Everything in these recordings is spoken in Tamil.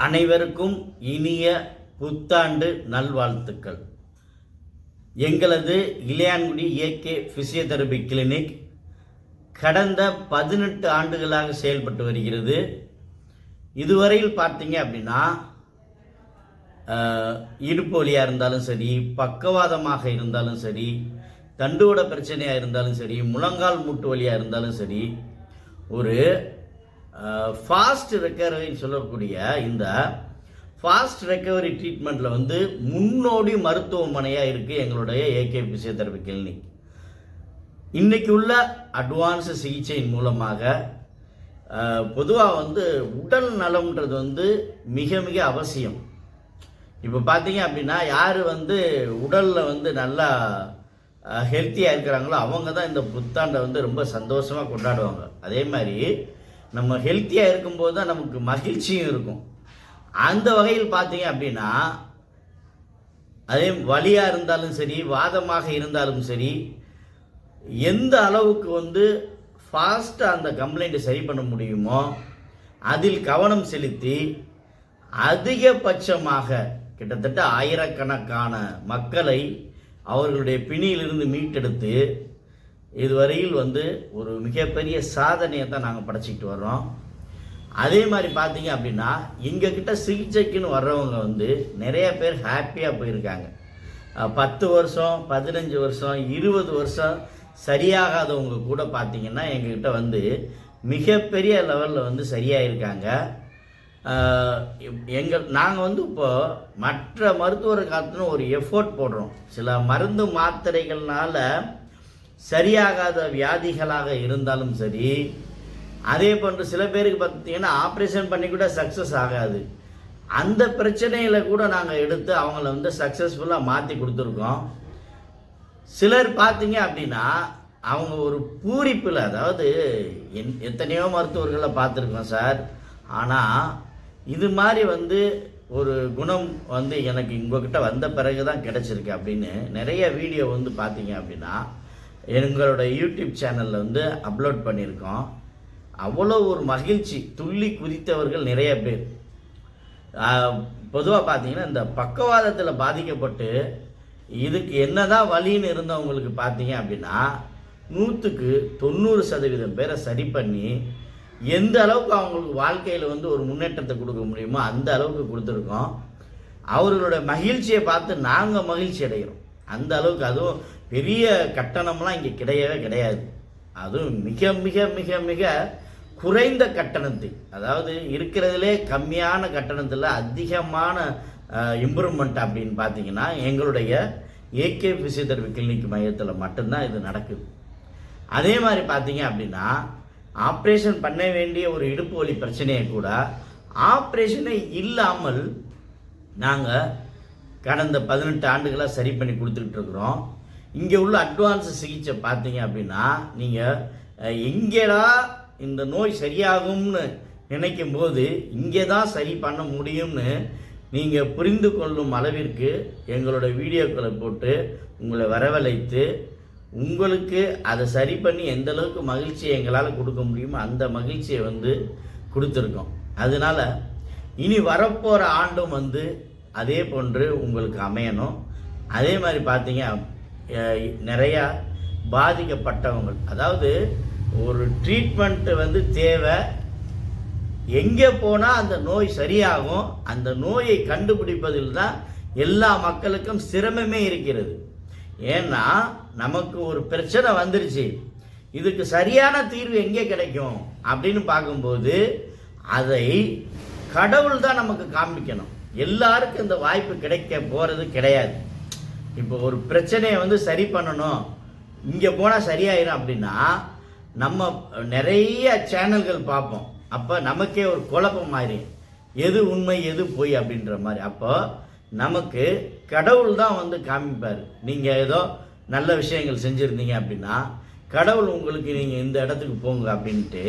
அனைவருக்கும் இனிய புத்தாண்டு நல்வாழ்த்துக்கள். எங்களது இளையான்குடி ஏகே ஃபிசியோதெரபி கிளினிக் கடந்த பதினெட்டு ஆண்டுகளாக செயல்பட்டு வருகிறது. இதுவரையில் பார்த்தீங்க அப்படின்னா ஆஹ், இடுப்பு வலியாக இருந்தாலும் சரி பக்கவாதமாக இருந்தாலும் சரி தண்டுவட பிரச்சனையாக இருந்தாலும் சரி முழங்கால் மூட்டு வலியாக இருந்தாலும் சரி ஒரு ஃபாஸ்ட் ரெக்கவரின்னு சொல்லக்கூடிய இந்த ஃபாஸ்ட் ரெக்கவரி ட்ரீட்மெண்ட்டில் வந்து முன்னோடி மருத்துவமனையாக இருக்குது எங்களுடைய ஏகே பிசியோதெரபி கிளினிக் இன்றைக்கி உள்ள அட்வான்ஸு சிகிச்சையின் மூலமாக பொதுவாக வந்து உடல் நலம்ன்றது வந்து மிக மிக அவசியம். இப்போ பார்த்தீங்க அப்படின்னா யார் வந்து உடலில் வந்து நல்லா ஹெல்த்தியாக இருக்கிறாங்களோ அவங்க தான் இந்த புத்தாண்டை வந்து ரொம்ப சந்தோஷமாக கொண்டாடுவாங்க. அதே மாதிரி நம்ம ஹெல்த்தியாக இருக்கும்போது தான் நமக்கு மகிழ்ச்சியும் இருக்கும். அந்த வகையில் பார்த்தீங்க அப்படின்னா அதே வலியாக இருந்தாலும் சரி வாதமாக இருந்தாலும் சரி எந்த அளவுக்கு வந்து ஃபாஸ்ட்டாக அந்த கம்ப்ளைண்ட்டை சரி பண்ண முடியுமோ அதில் கவனம் செலுத்தி அதிகபட்சமாக கிட்டத்தட்ட ஆயிரக்கணக்கான மக்களை அவர்களுடைய பிணியிலிருந்து மீட்டெடுத்து இதுவரையில் வந்து ஒரு மிகப்பெரிய சாதனையை தான் நாங்கள் படைச்சிக்கிட்டு வர்றோம். அதே மாதிரி பார்த்தீங்க அப்படின்னா எங்ககிட்ட சிகிச்சைக்குன்னு வர்றவங்க வந்து நிறைய பேர் ஹாப்பியாக போயிருக்காங்க. பத்து வருஷம் பதினஞ்சு வருஷம் இருபது வருஷம் சரியாகாதவங்க கூட பார்த்தீங்கன்னா எங்ககிட்ட வந்து மிகப்பெரிய லெவலில் வந்து சரியாயிருக்காங்க. எங்கள் நாங்கள் வந்து இப்போது மற்ற மருத்துவரை காத்துன்னு ஒரு எஃபோர்ட் போடுறோம். சில மருந்து மாத்திரைகள்னால சரியாகாத வியாதிகளாக இருந்தாலும் சரி அதே போன்று சில பேருக்கு பார்த்தீங்கன்னா ஆப்ரேஷன் பண்ணி கூட சக்ஸஸ் ஆகாது. அந்த பிரச்சனையில் கூட நாங்கள் எடுத்து அவங்கள வந்து சக்ஸஸ்ஃபுல்லாக மாற்றி கொடுத்துருக்கோம். சிலர் பார்த்தீங்க அப்படின்னா அவங்க ஒரு பூரிப்பில் அதாவது என் எத்தனையோ மருத்துவர்களை பார்த்துருக்கோம் சார். ஆனால் இது மாதிரி வந்து ஒரு குணம் வந்து எனக்கு உங்ககிட்ட வந்த பிறகு தான் கிடச்சிருக்கு அப்படின்னு நிறைய வீடியோ வந்து பார்த்தீங்க அப்படின்னா எங்களோட யூடியூப் சேனலில் வந்து அப்லோட் பண்ணியிருக்கோம். அவ்வளோ ஒரு மகிழ்ச்சி துள்ளி குதித்தவர்கள் நிறைய பேர். பொதுவாக பார்த்தீங்கன்னா இந்த பக்கவாதத்தில் பாதிக்கப்பட்டு இதுக்கு என்ன தான் வழின்னு இருந்தவங்களுக்கு பார்த்தீங்க அப்படின்னா நூற்றுக்கு தொண்ணூறு சதவீதம் பேரை சரி பண்ணி எந்த அளவுக்கு அவங்களுக்கு வாழ்க்கையில் வந்து ஒரு முன்னேற்றத்தை கொடுக்க முடியுமோ அந்த அளவுக்கு கொடுத்துருக்கோம். அவர்களோட மகிழ்ச்சியை பார்த்து நாங்கள் மகிழ்ச்சி அடைகிறோம். அந்த அளவுக்கு அதுவும் பெரிய கட்டணம்லாம் இங்கே கிடையவே கிடையாது. அதுவும் மிக மிக மிக மிக குறைந்த கட்டணத்தை அதாவது இருக்கிறதுலே கம்மியான கட்டணத்தில் அதிகமான இம்ப்ரூவ்மெண்ட் அப்படின்னு பார்த்தீங்கன்னா எங்களுடைய ஏகே ஃபிசியோதெரபி கிளினிக் மையத்தில் மட்டும்தான் இது நடக்குது. அதே மாதிரி பார்த்தீங்க அப்படின்னா ஆப்ரேஷன் பண்ண வேண்டிய ஒரு இடுப்பு வலி பிரச்சனையை கூட ஆப்ரேஷனே இல்லாமல் நாங்கள் கடந்த பதினெட்டு ஆண்டுகளாக சரி பண்ணி கொடுத்துக்கிட்டு இருக்கிறோம் இங்கே உள்ள அட்வான்ஸ் சிகிச்சை பார்த்தீங்க அப்படின்னா நீங்கள் எங்கேடா இந்த நோய் சரியாகும்னு நினைக்கும் போது இங்கே தான் சரி பண்ண முடியும்னு நீங்கள் புரிந்து கொள்ளும் அளவிற்கு எங்களோட வீடியோக்களை போட்டு உங்களை வரவழைத்து உங்களுக்கு அதை சரி பண்ணி எந்த அளவுக்கு மகிழ்ச்சியை எங்களால் கொடுக்க முடியுமோ அந்த மகிழ்ச்சியை வந்து கொடுத்துருக்கோம். அதனால இனி வரப்போகிற ஆண்டும் வந்து அதே போன்று உங்களுக்கு அமையணும். அதே மாதிரி பார்த்தீங்க நிறையா பாதிக்கப்பட்டவங்க அதாவது ஒரு ட்ரீட்மெண்ட்டு வந்து தேவை. எங்கே போனால் அந்த நோய் சரியாகும். அந்த நோயை கண்டுபிடிப்பதில் தான் எல்லா மக்களுக்கும் சிரமமே இருக்கிறது. ஏன்னா நமக்கு ஒரு பிரச்சனை வந்துருச்சு. இதுக்கு சரியான தீர்வு எங்கே கிடைக்கும்? அப்படின்னு பார்க்கும்போது அதை கடவுள் தான் நமக்கு காமிக்கணும் எல்லாருக்கும் இந்த வாய்ப்பு கிடைக்க போகிறது கிடையாது. இப்போ ஒரு பிரச்சனையை வந்து சரி பண்ணணும் இங்கே போனால் சரியாயிரும் அப்படின்னா நம்ம நிறைய சேனல்கள் பார்ப்போம். அப்போ நமக்கே ஒரு குழப்பம் மாதிரி எது உண்மை எது பொய் அப்படின்ற மாதிரி. அப்போ நமக்கு கடவுள் தான் வந்து காமிப்பார். நீங்கள் ஏதோ நல்ல விஷயங்கள் செஞ்சுருந்தீங்க அப்படின்னா கடவுள் உங்களுக்கு நீங்கள் இந்த இடத்துக்கு போங்க அப்படின்ட்டு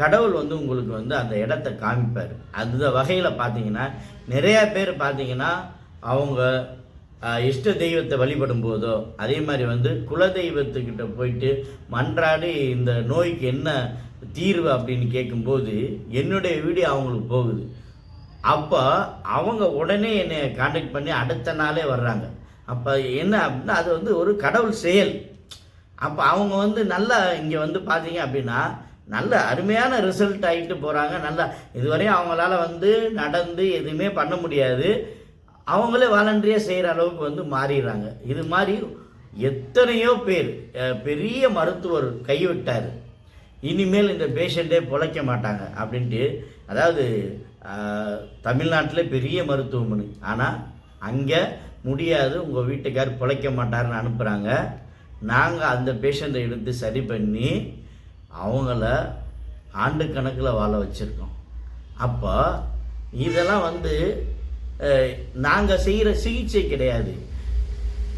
கடவுள் வந்து உங்களுக்கு வந்து அந்த இடத்த காமிப்பார். அந்த வகையில் பார்த்தீங்கன்னா நிறையா பேர் பார்த்தீங்கன்னா அவங்க இஷ்ட தெய்வத்தை வழிபடும் போதோ அதே மாதிரி வந்து குல தெய்வத்துக்கிட்ட போயிட்டு மன்றாடி இந்த நோய்க்கு என்ன தீர்வு அப்படின்னு கேட்கும்போது என்னுடைய வீடியோ அவங்களுக்கு போகுது. அப்போ அவங்க உடனே என்னை காண்டாக்ட் பண்ணி அடுத்த நாளே வர்றாங்க. அப்போ என்ன அப்படின்னா அது வந்து ஒரு கடவுள் செயல். அப்போ அவங்க வந்து நல்லா இங்கே வந்து பார்த்தீங்க அப்படின்னா நல்ல அருமையான ரிசல்ட் ஆகிட்டு போகிறாங்க நல்லா இதுவரையும் அவங்களால வந்து நடந்து எதுவுமே பண்ண முடியாது. அவங்களே வாலண்டரியாக செய்கிற அளவுக்கு வந்து மாறிடுறாங்க. இது மாதிரி எத்தனையோ பேர் பெரிய மருத்துவர் கைவிட்டார். இனிமேல் இந்த பேஷண்ட்டே பிழைக்க மாட்டாங்க அப்படின்ட்டு அதாவது தமிழ்நாட்டில் பெரிய மருத்துவமனை. ஆனால் அங்கே முடியாது உங்கள் வீட்டுக்கார் பிழைக்க மாட்டாருன்னு அனுப்புகிறாங்க நாங்கள் அந்த பேஷண்ட்டை எடுத்து சரி பண்ணி அவங்கள ஆண்டு கணக்கில் வாழ வச்சுருக்கோம். அப்போ இதெல்லாம் வந்து நாங்கள் செய்கிற சிகிச்சை கிடையாது.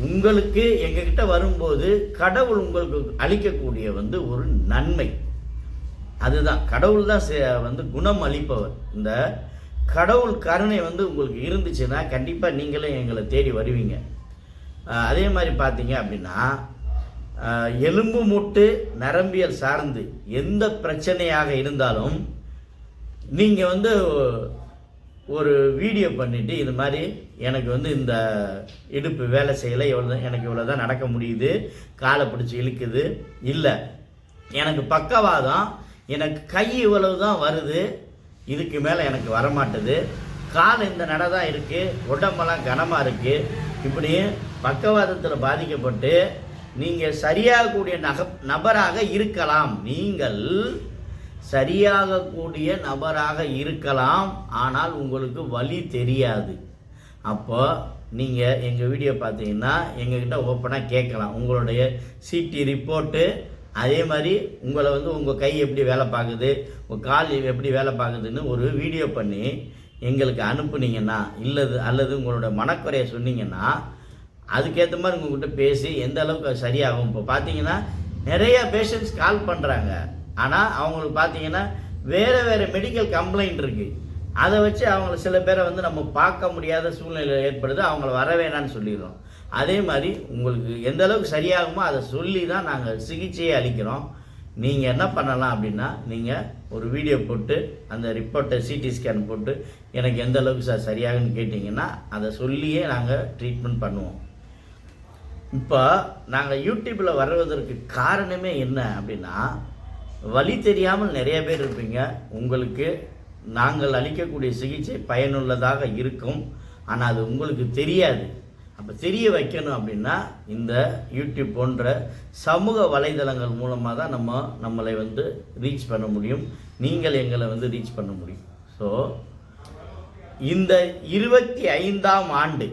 உங்களுக்கு எங்ககிட்ட வரும்போது கடவுள் உங்களுக்கு அளிக்கக்கூடிய வந்து ஒரு நன்மை. அதுதான். கடவுள் தான் வந்து குணம் அளிப்பவர். இந்த கடவுள் கருணை வந்து உங்களுக்கு இருந்துச்சுன்னா கண்டிப்பாக நீங்களே எங்களை தேடி வருவீங்க. அதே மாதிரி பார்த்தீங்க அப்படின்னா எலும்பு மூட்டு நரம்பியல் சார்ந்து எந்த பிரச்சனையாக இருந்தாலும் நீங்கள் வந்து ஒரு வீடியோ பண்ணிவிட்டு இது மாதிரி எனக்கு வந்து இந்த இடுப்பு வேலை செய்யலை இவ்வளோ எனக்கு இவ்வளோ தான் நடக்க முடியுது காலை பிடிச்சி இழுக்குது இல்லை. எனக்கு பக்கவாதம் எனக்கு கை இவ்வளவு தான் வருது இதுக்கு மேலே எனக்கு வரமாட்டுது. கால் இந்த நட தான் இருக்குது உடம்பெல்லாம் கனமாக இருக்குது இப்படி பக்கவாதத்தில் பாதிக்கப்பட்டு நீங்கள் சரியாகக்கூடிய நக நபராக இருக்கலாம். நீங்கள் சரியாகக்கூடிய நபராக இருக்கலாம். ஆனால் உங்களுக்கு வழி தெரியாது. அப்போ நீங்கள் எங்கள் வீடியோ பார்த்தீங்கன்னா எங்ககிட்ட ஓப்பனாக கேட்கலாம். உங்களுடைய சிடி ரிப்போர்ட்டு அதே மாதிரி உங்களை வந்து உங்கள் கை எப்படி வேலை பார்க்குது உங்கள் கால் எப்படி வேலை பார்க்குதுன்னு ஒரு வீடியோ பண்ணி எங்களுக்கு அனுப்புனீங்கன்னா இல்லது அல்லது உங்களோட மனக்குறையை சொன்னீங்கன்னா அதுக்கேற்ற மாதிரி உங்ககிட்ட பேசி எந்த அளவுக்கு சரியாகும். இப்போ பார்த்தீங்கன்னா நிறைய பேஷண்ட்ஸ் கால் பண்ணுறாங்க ஆனால் அவங்களுக்கு பார்த்தீங்கன்னா வேறு வேறு மெடிக்கல் கம்ப்ளைண்ட் இருக்குது அதை வச்சு அவங்கள சில பேரை வந்து நம்ம பார்க்க முடியாத சூழ்நிலை ஏற்படுது. அவங்கள வர வேணாம்னு சொல்லிடுறோம். அதே மாதிரி உங்களுக்கு எந்த அளவுக்கு சரியாகுமோ அதை சொல்லி தான் நாங்கள் சிகிச்சையை அளிக்கிறோம். நீங்கள் என்ன பண்ணலாம் அப்படின்னா நீங்கள் ஒரு வீடியோ போட்டு அந்த ரிப்போர்ட்டை சிடி ஸ்கேன் போட்டு எனக்கு எந்த அளவுக்கு சார் சரியாகுன்னு கேட்டிங்கன்னா அதை சொல்லியே நாங்கள் ட்ரீட்மெண்ட் பண்ணுவோம். இப்போ நாங்கள் யூடியூப்பில் வர்றதற்கு காரணமே என்ன அப்படின்னா வழி தெரியாமல் நிறைய பேர் இருப்பீங்க. உங்களுக்கு நாங்கள் அளிக்கக்கூடிய சிகிச்சை பயனுள்ளதாக இருக்கும். ஆனால் அது உங்களுக்கு தெரியாது. அப்போ தெரிய வைக்கணும் அப்படின்னா இந்த யூடியூப் போன்ற சமூக வலைதளங்கள் மூலமாக தான் நம்ம நம்மளை வந்து ரீச் பண்ண முடியும். நீங்கள் எங்களை வந்து ரீச் பண்ண முடியும். ஸோ இந்த இருபத்தி ஐந்தாம் ஆண்டு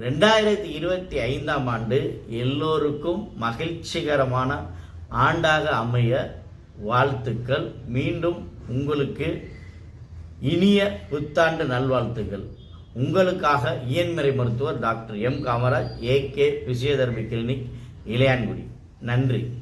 ரெண்டாயிரத்தி இருபத்தி ஐந்தாம் ஆண்டு எல்லோருக்கும் மகிழ்ச்சிகரமான ஆண்டாக அமைய வாழ்த்துக்கள். மீண்டும் உங்களுக்கு இனிய புத்தாண்டு நல்வாழ்த்துக்கள். உங்களுக்காக இயன்முறை மருத்துவர் doctor M Kamaraj AK physiotherapy clinic Ilayangudi. நன்றி.